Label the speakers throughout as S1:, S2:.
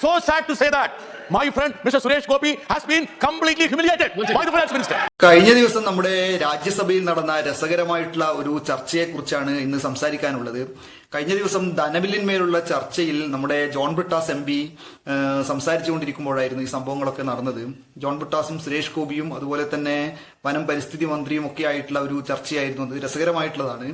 S1: so sad to say that my friend Mr. Suresh Gopi has been completely humiliated by the finance minister.
S2: കഴിഞ്ഞ ദിവസം നമ്മുടെ രാജ്യസഭയിൽ നടന്ന രസകരമായിട്ടുള്ള ഒരു ചർച്ചയെക്കുറിച്ചാണ് ഇന്ന് സംസാരിക്കാനുള്ളത് കഴിഞ്ഞ ദിവസം ധനബില്ലിന്മേലുള്ള ചർച്ചയിൽ നമ്മുടെ ജോൺ ബ്രിട്ടാസ് എം പി സംസാരിച്ചുകൊണ്ടിരിക്കുമ്പോഴായിരുന്നു ഈ സംഭവങ്ങളൊക്കെ നടന്നത്. ജോൺ ബ്രിട്ടാസും സുരേഷ് ഗോപിയും അതുപോലെ തന്നെ വനം പരിസ്ഥിതി മന്ത്രിയും ഒക്കെ ആയിട്ടുള്ള ഒരു ചർച്ചയായിരുന്നു. അത് രസകരമായിട്ടുള്ളതാണ്.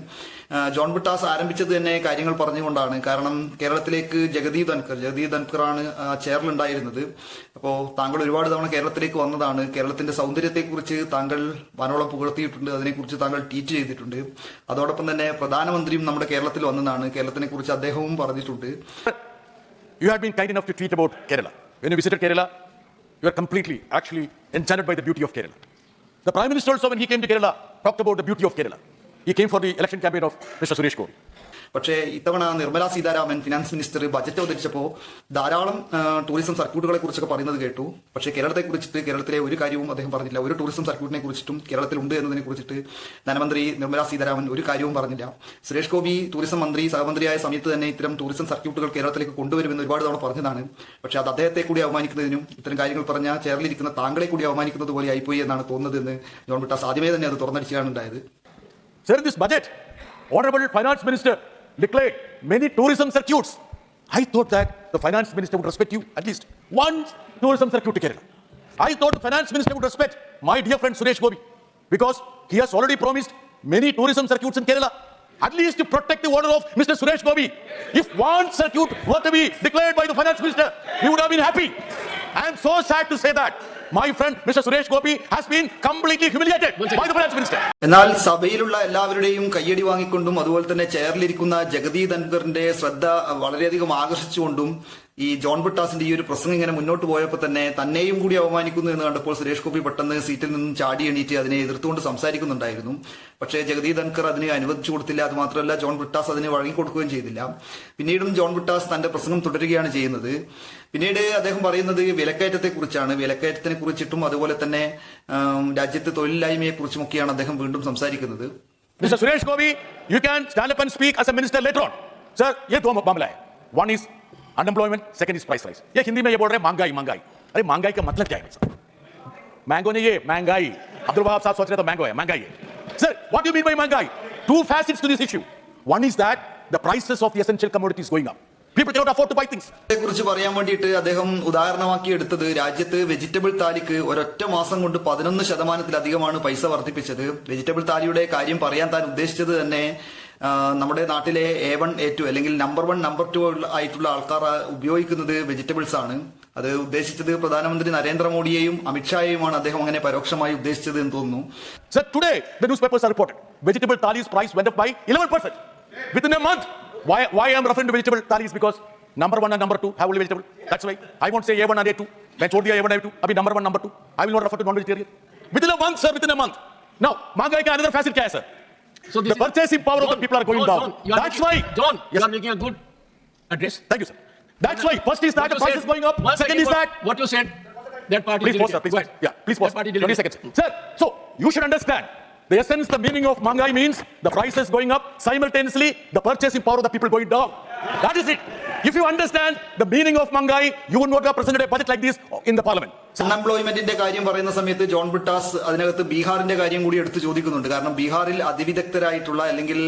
S2: ജോൺ ബ്രിട്ടാസ് ആരംഭിച്ചത് തന്നെ കാര്യങ്ങൾ പറഞ്ഞുകൊണ്ടാണ്. കാരണം കേരളത്തിലേക്ക് ജഗദീ ധൻകർ ജഗദീ ധൻകറാണ് ചെയറിലുണ്ടായിരുന്നത്. അപ്പോൾ താങ്കൾ ഒരുപാട് തവണ കേരളത്തിലേക്ക് വന്നതാണ്. കേരളത്തിന്റെ സൗന്ദര്യത്തെക്കുറിച്ച് താങ്കൾ വനോളം പുകഴ്ത്തിയിട്ടുണ്ട്. അതിനെക്കുറിച്ച് താങ്കൾ ട്വീറ്റ് ചെയ്തിട്ടുണ്ട്. അതോടൊപ്പം തന്നെ പ്രധാനമന്ത്രിയും നമ്മുടെ കേരളത്തിൽ വന്നതാണ്. കേരളത്തിനെ കുറിച്ച് അദ്ദേഹവും പറഞ്ഞിട്ടുണ്ട്
S1: You have been kind enough to tweet about Kerala. When you visited Kerala, you are completely, actually enchanted by the beauty of Kerala. The Prime Minister also, when he came to Kerala, talked about the beauty of Kerala. He came for the election campaign of Mr. Suresh Gopi.
S2: പക്ഷേ ഇത്തവണ Nirmala Sitharaman finance minister budget അവതരിച്ചപ്പോൾ ധാരാളം tourism സർക്യൂട്ടുകളെ കുറിച്ചൊക്കെ പറയുന്നത് കേട്ടു. പക്ഷേ കേരളത്തെ കുറിച്ചിട്ട് കേരളത്തിലെ ഒരു കാര്യവും അദ്ദേഹം പറഞ്ഞില്ല. ഒരു ടൂറിസം സർക്യൂട്ടിനെ കുറിച്ചിട്ടും കേരളത്തിലുണ്ട് എന്നതിനെ കുറിച്ചിട്ട് ധനമന്ത്രി നിർമ്മല സീതാരാമൻ ഒരു കാര്യവും പറഞ്ഞില്ല. സുരേഷ് ഗോപി ടൂറിസം മന്ത്രി സഹമന്ത്രിയായ സമയത്ത് തന്നെ ഇത്തരം ടൂറിസം സർക്യൂട്ടുകൾ കേരളത്തിലേക്ക് കൊണ്ടുവരുമെന്ന് ഒരുപാട് തവണ പറഞ്ഞതാണ്. പക്ഷേ അത് അദ്ദേഹത്തെ കൂടി അവമാനിക്കുന്നതിനും ഇത്തരം കാര്യങ്ങൾ പറഞ്ഞ ചേർന്നിരിക്കുന്ന താങ്കളെ കൂടി അവമാനിക്കുന്നത് പോലെ ആയിപ്പോയി എന്നാണ് തോന്നുന്നതെന്ന് ജോൺ ബിട്ടാസ് ആദ്യമേ തന്നെ അത് തുറന്നടിച്ചാണ് ഉണ്ടായത്.
S1: Sir this budget honourable finance Minister declared many tourism circuits. I thought that the Finance Minister would respect you at least one tourism circuit to Kerala. I thought the Finance Minister would respect my dear friend Suresh Gopi because he has already promised many tourism circuits in Kerala. At least to protect the order of Mr. Suresh Gopi. If one circuit were to be declared by the Finance Minister, he would have been happy. I am so sad to say that my friend Mr. Suresh Gopi has been completely humiliated by the Finance Minister.
S2: എന്നാൽ സഭയിലുള്ള എല്ലാവരുടെയും കയ്യടി വാങ്ങിക്കൊണ്ടും അതുപോലെ തന്നെ ചെയറിലിരിക്കുന്ന ജഗതി ധൻകറിന്റെ ശ്രദ്ധ വളരെയധികം ആകർഷിച്ചുകൊണ്ടും ഈ John ബിട്ടാസിന്റെ ഈ ഒരു പ്രസംഗം ഇങ്ങനെ മുന്നോട്ട് പോയപ്പോൾ തന്നെ തന്നെയും കൂടി അവമാനിക്കുന്നു എന്ന് കണ്ടപ്പോൾ സുരേഷ് ഗോപി പെട്ടെന്ന് സീറ്റിൽ നിന്നും ചാടി എണീറ്റ് അതിനെ എതിർത്തുകൊണ്ട് സംസാരിക്കുന്നുണ്ടായിരുന്നു. പക്ഷേ ജഗതി ധൻകർ അതിന് അനുവദിച്ചു കൊടുത്തില്ല. അത് മാത്രമല്ല ജോൺ ബിട്ടാസ് അതിന് വഴങ്ങിക്കൊടുക്കുകയും ചെയ്തില്ല. പിന്നീടും ജോൺ ബിട്ടാസ് തന്റെ പ്രസംഗം തുടരുകയാണ് ചെയ്യുന്നത്. പിന്നീട് അദ്ദേഹം പറയുന്നത് വിലക്കയറ്റത്തെക്കുറിച്ചാണ്. വിലക്കയറ്റത്തിനെ കുറിച്ചിട്ടും അതുപോലെ തന്നെ രാജ്യത്തെ തൊഴിലില്ലായ്മയെ കുറിച്ചുമൊക്കെയാണ് അദ്ദേഹം വീണ്ടും സംസാരിക്കുന്നത്.
S1: Mister Suresh Gopi you can stand up and speak as a minister later on sir യേ ദോ മാമല one is unemployment, second is price rise. ये हिंदी में ये बोल रहे हैं महंगाई महंगाई. अरे महंगाई का मतलब क्या है सर? मैंगो नहीं ये महंगाई. अब्दुल वहाब साहब सोच रहे तो मैंगो है महंगाई है. Sir, what do you mean by महंगाई? Two facets to this issue. One is that the prices of the essential commodities going up. People cannot afford to buy things.
S2: കുറിച്ച് പറയാൻ വേണ്ടിയിട്ട് അദ്ദേഹം ഉദാഹരണമാക്കി എടുത്തത് രാജ്യത്ത് വെജിറ്റബിൾ താലിക്ക് ഒരൊറ്റ മാസം കൊണ്ട് പതിനൊന്ന് ശതമാനത്തിലധികമാണ് പൈസ വർദ്ധിപ്പിച്ചത് വെജിറ്റബിൾ താലിയുടെ കാര്യം പറയാൻ താൻ ഉദ്ദേശിച്ചത് തന്നെ ആ, നമ്മുടെ നാട്ടിലെ എ വൺ എ ടു അല്ലെങ്കിൽ നമ്പർ വൺ നമ്പർ ടു ആയിട്ടുള്ള ആൾക്കാർ ഉപയോഗിക്കുന്നത് വെജിറ്റബിൾസ് ആണ് അത് ഉദ്ദേശിച്ചത് പ്രധാനമന്ത്രി നരേന്ദ്രമോദിയെയും അമിത്ഷായെയുമാണ് അദ്ദേഹം അങ്ങനെ പരോക്ഷമായി ഉദ്ദേശിച്ചത് എന്ന് തോന്നുന്നു
S1: Sir, today the newspapers are reported vegetable thali's price went up by 11% within a month. Why, why I'm referring to vegetable thalis? Because number one and number two have only vegetable. That's why I won't say A1 and A2. मैं छोड़ दिया A1 A2. अभी number one, number two. I will not refer to non-vegetarian. Within a month, sir, within a month. Now, महंगाई का another facet क्या है, sir?
S3: So
S1: The purchasing power of the people are going
S3: John,
S1: down.
S3: John,
S1: That's
S3: making-
S1: why.
S3: John,
S1: Yes.
S3: you are making a good address.
S1: Thank you, sir. That's why. First is that the price
S3: said-
S1: is going up. Second is that
S3: What you said, that part
S1: Please
S3: is
S1: pause, sir. Please, pause. yeah, please pause.
S3: That part is
S1: 20 seconds. Sir, so you should understand the essence, the meaning of Mangai means the prices going up simultaneously, the purchasing power of the people going down. That is it. If you understand the meaning of Mangai, you would not have presented a budget like this in the parliament.
S2: അൺഎംപ്ലോയ്മെന്റിന്റെ കാര്യം പറയുന്ന സമയത്ത് John Brittas അതിനകത്ത് ബീഹാറിന്റെ കാര്യം കൂടി എടുത്ത് ചോദിക്കുന്നുണ്ട് കാരണം ബീഹാറിൽ അതിവിദഗ്ധരായിട്ടുള്ള അല്ലെങ്കിൽ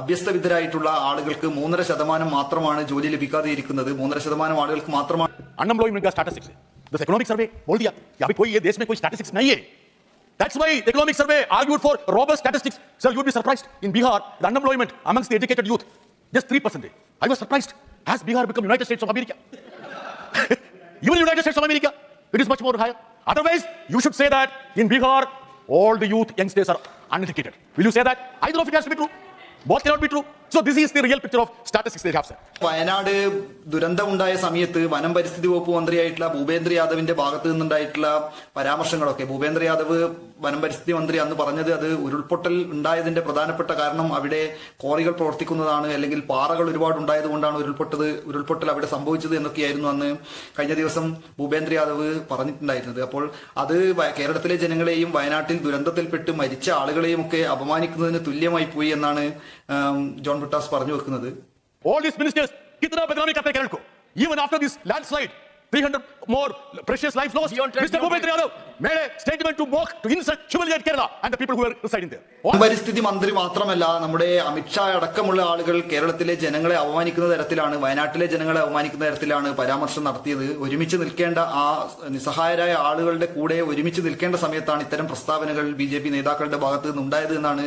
S2: അഭ്യസ്തവിദ്യരായിട്ടുള്ള ആളുകൾക്ക് മൂന്നര ശതമാനം മാത്രമാണ് ജോലി ലഭിക്കാതെ ഇരിക്കുന്നത് മൂന്നര ശതമാനം ആളുകൾക്ക് മാത്രമാണ്
S1: Unemployment का statistics है. The economic survey बोल दिया कि अभी कोई ये देश में कोई statistics नहीं है. That's why the economic survey argued for robust statistics. Sir, you would be surprised. In Bihar, the unemployment amongst the educated youth, just 3%. I was surprised. Has Bihar become United States of America? Even United States of America, it is much more higher. Otherwise, you should say that in Bihar, all the youth youngsters are uneducated. Will you say that? Either of it has to be true. Both cannot be true. So this is the real picture of statistics Wayanad ദുരന്തം
S2: വയനാട് ദുരന്തമുണ്ടായ സമയത്ത് വനം പരിസ്ഥിതി വകുപ്പ് മന്ത്രിയായിട്ടുള്ള ഭൂപേന്ദ്ര യാദവിന്റെ ഭാഗത്ത് നിന്നുണ്ടായിട്ടുള്ള പരാമർശങ്ങളൊക്കെ. ഭൂപേന്ദ്ര യാദവ് വനം പരിസ്ഥിതി മന്ത്രി അന്ന് പറഞ്ഞത് അത് ഉരുൾപൊട്ടൽ ഉണ്ടായതിന്റെ പ്രധാനപ്പെട്ട കാരണം അവിടെ കോറികൾ പ്രവർത്തിക്കുന്നതാണ് അല്ലെങ്കിൽ പാറകൾ ഒരുപാട് ഉണ്ടായതുകൊണ്ടാണ് ഉരുൾപൊട്ടത് ഉരുൾപൊട്ടൽ അവിടെ സംഭവിച്ചത് എന്നൊക്കെയായിരുന്നു അന്ന് കഴിഞ്ഞ ദിവസം ഭൂപേന്ദ്ര യാദവ് പറഞ്ഞിട്ടുണ്ടായിരുന്നത്. അപ്പോൾ അത് കേരളത്തിലെ ജനങ്ങളെയും വയനാട്ടിൽ ദുരന്തത്തിൽപ്പെട്ട് മരിച്ച ആളുകളെയും ഒക്കെ അപമാനിക്കുന്നതിന് തുല്യമായി പോയി എന്നാണ് ജോൺ ബുട്ടാസ് പറഞ്ഞു വെക്കുന്നത്.
S1: All these ministers kitna badnami karte hain ko even after this landslide 300 more precious lives lost mr bhupendra yadav made a to to mock Kerala and the kerala and the people who were residing there.
S2: പരിസ്ഥിതി മന്ത്രി മാത്രമല്ല നമ്മുടെ അമിത്ഷാ അടക്കമുള്ള ആളുകൾ കേരളത്തിലെ ജനങ്ങളെ അവമാനിക്കുന്ന തരത്തിലാണ് വയനാട്ടിലെ ജനങ്ങളെ അവമാനിക്കുന്ന തരത്തിലാണ് പരാമർശം നടത്തിയത്. ഒരുമിച്ച് നിൽക്കേണ്ട ആ നിസ്സഹായരായ ആളുകളുടെ കൂടെ ഒരുമിച്ച് നിൽക്കേണ്ട സമയത്താണ് ഇത്തരം പ്രസ്താവനകൾ ബി നേതാക്കളുടെ ഭാഗത്ത് നിന്നുണ്ടായത് എന്നാണ്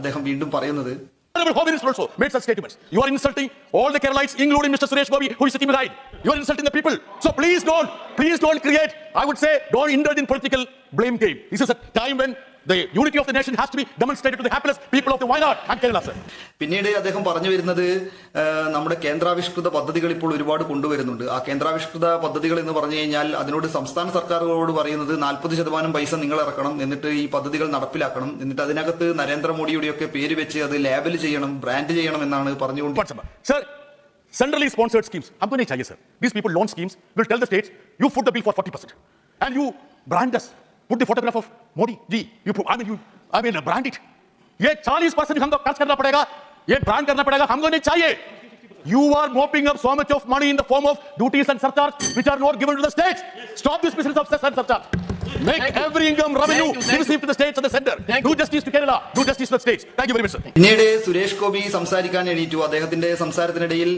S2: അദ്ദേഹം വീണ്ടും പറയുന്നത്.
S1: Honorable Home Minister also made such statements. You are insulting all the Keralites, including Mr. Suresh Gopi, who is sitting behind. You are insulting the people. So please don't, please don't create, I would say, don't indulge in political blame game. This is a time when The unity of the nation has to be demonstrated to the hapless people of the Wayanad and Kerala, sir.
S2: പിന്നീട് അദ്ദേഹം പറഞ്ഞു വരുന്നത് നമ്മുടെ കേന്ദ്രാവിഷ്കൃത പദ്ധതികൾ ഇപ്പോൾ ഒരുപാട് കൊണ്ടുവരുന്നുണ്ട് ആ കേന്ദ്രാവിഷ്കൃത പദ്ധതികൾ എന്ന് പറഞ്ഞു കഴിഞ്ഞാൽ അതിനോട് സംസ്ഥാന സർക്കാരുകളോട് പറയുന്നത് നാൽപ്പത് ശതമാനം പൈസ നിങ്ങൾ ഇറക്കണം എന്നിട്ട് ഈ പദ്ധതികൾ നടപ്പിലാക്കണം എന്നിട്ട് അതിനകത്ത് നരേന്ദ്രമോദിയുടെയൊക്കെ പേര് വെച്ച് അത് ലേബൽ ചെയ്യണം ബ്രാൻഡ് ചെയ്യണം എന്നാണ് പറഞ്ഞുകൊണ്ട്
S1: centrally sponsored schemes. I'm going to tell you, sir. These people loan schemes, will tell the states, you foot the bill for 40%. And you brand us put the photograph of Modi ji, you, put- I mean, you, I mean, brand it. ये 40 percent हमको खर्च करना पड़ेगा ये brand करना पड़ेगा हमको नहीं चाहिए you are mopping up so much of money in the form of duties and surcharge which are not given to the states stop this business of surcharge make
S3: Thank you.
S1: every income revenue
S3: Thank you,
S1: be
S3: thank
S1: received to the states and the center.
S3: Thank
S1: do
S3: you.
S1: justice to kerala. Do justice to the states thank you very much sir.
S2: പിന്നീട് സുരേഷ് ഗോപി സംസാരിക്കാൻ എണീറ്റു. അദ്ദേഹത്തിന്റെ സംസാരത്തിനിടയിൽ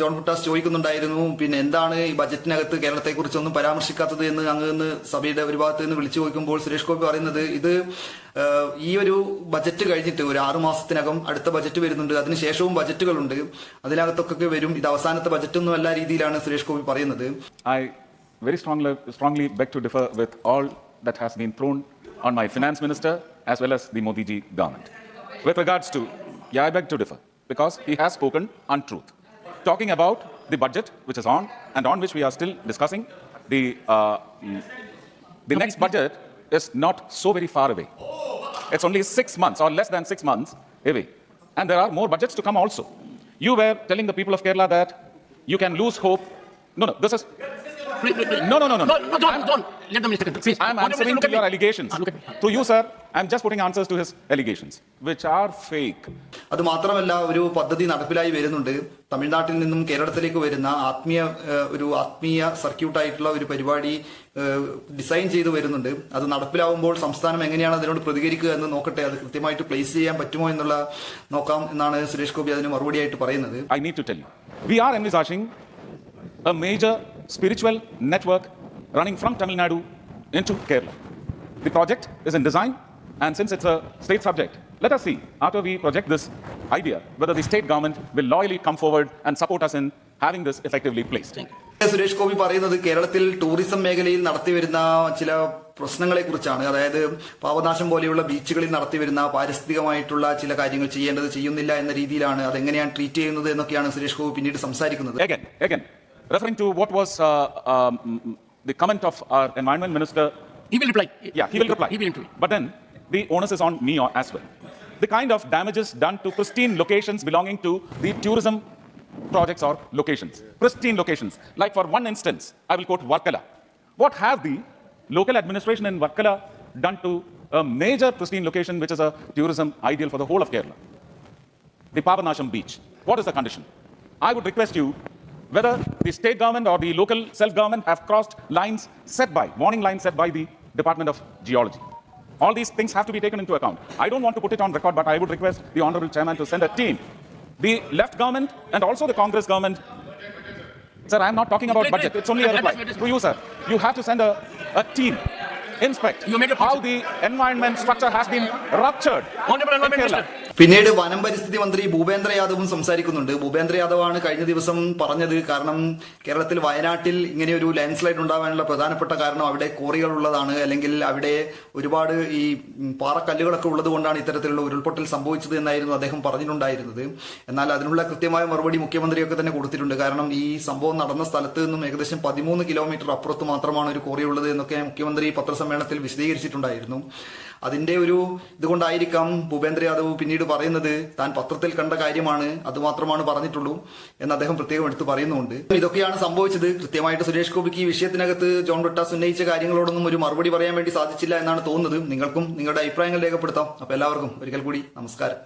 S2: John buttas ചോദിക്കുന്നുണ്ടായിരുന്നു പിന്നെ എന്താണ് ഈ ബജറ്റിനകത്ത് കേരളത്തെ കുറിച്ചൊന്നും പരാമർശിക്കാത്തത് എന്ന് അങ്ങ് നിന്ന് സഭയുടെ ഒരു ഭാഗത്ത് നിന്ന് വിളിച്ചു ചോദിക്കുമ്പോൾ സുരേഷ് ഗോപി പറയുന്നത് ഇത് ഈ ഒരു ബജറ്റ് കഴിഞ്ഞിട്ട് ഒരു ആറു മാസത്തിനകം അടുത്ത ബജറ്റ് വരുന്നുണ്ട്. അതിനുശേഷവും ബജറ്റുകളുണ്ട്. അതിനകത്തൊക്കെ വരും. ഇത് അവസാനത്തെ ബജറ്റ് ഒന്നും അല്ല രീതിയിലാണ് സുരേഷ് ഗോപി പറയുന്നത്.
S4: Very strongly, strongly beg to differ with all that has been thrown on my finance minister as well as the Modi ji government. With regards to, yeah, I beg to differ because he has spoken untruth. Talking about the budget which is on and on which we are still discussing, the, uh, the next budget is not so very far away. It's only six months or less than six months away. And there are more budgets to come also. You were telling the people of Kerala that you can lose hope. No, no, this is.
S3: Please, please, please.
S4: No, no, no, no, no.
S3: No, don't, don't. Let them minister continue. Please.
S4: I'm
S3: Honorable
S4: answering to your
S3: me.
S4: allegations.
S3: Ah, look at me.
S4: To you, sir, I'm just putting answers to his allegations, which are fake.
S2: അത് മാത്രമല്ല ഒരു പദ്ധതി നടപ്പിലായി വരുന്നുണ്ട് തമിഴ്നാട്ടിൽ നിന്നും കേരളത്തിലേക്ക് വരുന്ന ആത്മീയ ഒരു ആത്മീയ സർക്യൂട്ടായിട്ടുള്ള ഒരു പരിപാടി ഡിസൈൻ ചെയ്തു വരുന്നുണ്ട് അത് നടപ്പിലാവുമ്പോൾ സംസ്ഥാനം എങ്ങനെയാണ് അതിനോട് പ്രതികരിക്കുക എന്ന് നോക്കട്ടെ അത് കൃത്യമായിട്ട് പ്ലേസ് ചെയ്യാൻ പറ്റുമോ എന്നുള്ള നോക്കാം എന്നാണ് സുരേഷ് ഗോപി അതിന് മറുപടിയായിട്ട് പറയുന്നത്
S4: I need to tell you. We are envisaging a major spiritual network running from Tamil Nadu into Kerala. The project is in design, and since it's a state subject, let us see, after we project this idea, whether the state government will loyally come forward and support us in having this effectively placed.
S2: Suresh Gopi പറയുന്നത് കേരളത്തിൽ tourism മേഖലയിൽ നടത്തിവരുന്ന ചില പ്രശ്നങ്ങളെ കുറിച്ചാണ് അതായത് പാവനാശം പോലെയുള്ള ബീച്ചുകളിൽ നടത്തിവരുന്ന പാരിസ്ഥിതികമായിട്ടുള്ള ചില കാര്യങ്ങൾ ചെയ്യേണ്ടത് ചെയ്യുന്നില്ല എന്ന രീതിയിലാണ് അതെങ്ങനെയാണ് ട്രീറ്റ് ചെയ്യുന്നത് എന്നൊക്കെയാണ് സുരേഷ് ഗോപി പിന്നീട് സംസാരിക്കുന്നത്
S4: Again, again, referring to what was uh, um, the comment of our environment minister
S3: He will reply.
S4: Yeah, he will reply.
S3: He will reply.
S4: But then the onus is on me as well. The kind of damages done to pristine locations belonging to the tourism projects or locations, pristine locations. Like for one instance, I will quote Varkala. What have the local administration in Varkala done to a major pristine location, which is a tourism ideal for the whole of Kerala? the Pavanasham beach. What is the condition? I would request you whether the state government or the local self-government have crossed lines set by, warning lines set by the Department of Geology. All these things have to be taken into account. I don't want to put it on record, but I would request the Honorable Chairman to send a team. The left government and also the Congress government. Sir, I'm not talking about budget. It's only a reply. To you, sir. You have to send a, a team, inspect
S3: You made a
S4: how the environment structure has been ruptured.
S3: Honorable Environment Minister.
S2: പിന്നീട് വനം പരിസ്ഥിതി മന്ത്രി ഭൂപേന്ദ്ര യാദവും സംസാരിക്കുന്നുണ്ട്. ഭൂപേന്ദ്ര യാദവാണ് കഴിഞ്ഞ ദിവസം പറഞ്ഞത് കാരണം കേരളത്തിൽ വയനാട്ടിൽ ഇങ്ങനെ ഒരു ലാൻഡ് സ്ലൈഡ് ഉണ്ടാവാനുള്ള പ്രധാനപ്പെട്ട കാരണം അവിടെ കോറികൾ ഉള്ളതാണ് അല്ലെങ്കിൽ അവിടെ ഒരുപാട് ഈ പാറക്കല്ലുകളൊക്കെ ഉള്ളതുകൊണ്ടാണ് ഇത്തരത്തിലുള്ള ഉരുൾപൊട്ടൽ സംഭവിച്ചത് എന്നായിരുന്നു അദ്ദേഹം പറഞ്ഞിട്ടുണ്ടായിരുന്നത്. എന്നാൽ അതിനുള്ള കൃത്യമായ മറുപടി മുഖ്യമന്ത്രിയൊക്കെ തന്നെ കൊടുത്തിട്ടുണ്ട്. കാരണം ഈ സംഭവം നടന്ന സ്ഥലത്ത് നിന്നും ഏകദേശം പതിമൂന്ന് കിലോമീറ്റർ അപ്പുറത്ത് മാത്രമാണ് ഒരു കോറി ഉള്ളത് എന്നൊക്കെ മുഖ്യമന്ത്രി പത്രസമ്മേളനത്തിൽ വിശദീകരിച്ചിട്ടുണ്ടായിരുന്നു. അതിന്റെ ഒരു ഇതുകൊണ്ടായിരിക്കാം ഭൂപേന്ദ്ര യാദവ് പിന്നീട് പറയുന്നത് താൻ പത്രത്തിൽ കണ്ട കാര്യമാണ് അതുമാത്രമാണ് പറഞ്ഞിട്ടുള്ളൂ എന്ന് അദ്ദേഹം പ്രത്യേകം എടുത്തു പറയുന്നുണ്ട് ഇതൊക്കെയാണ് സംഭവിച്ചത്. കൃത്യമായിട്ട് സുരേഷ് ഗോപിക്ക് ഈ വിഷയത്തിനകത്ത് ജോൺ ബ്രിട്ടാസ് ഉന്നയിച്ച കാര്യങ്ങളോടൊന്നും ഒരു മറുപടി പറയാൻ വേണ്ടി സാധിച്ചില്ല എന്നാണ് തോന്നുന്നത്. നിങ്ങൾക്കും നിങ്ങളുടെ അഭിപ്രായങ്ങൾ രേഖപ്പെടുത്താം. അപ്പൊ എല്ലാവർക്കും ഒരിക്കൽ കൂടി നമസ്കാരം.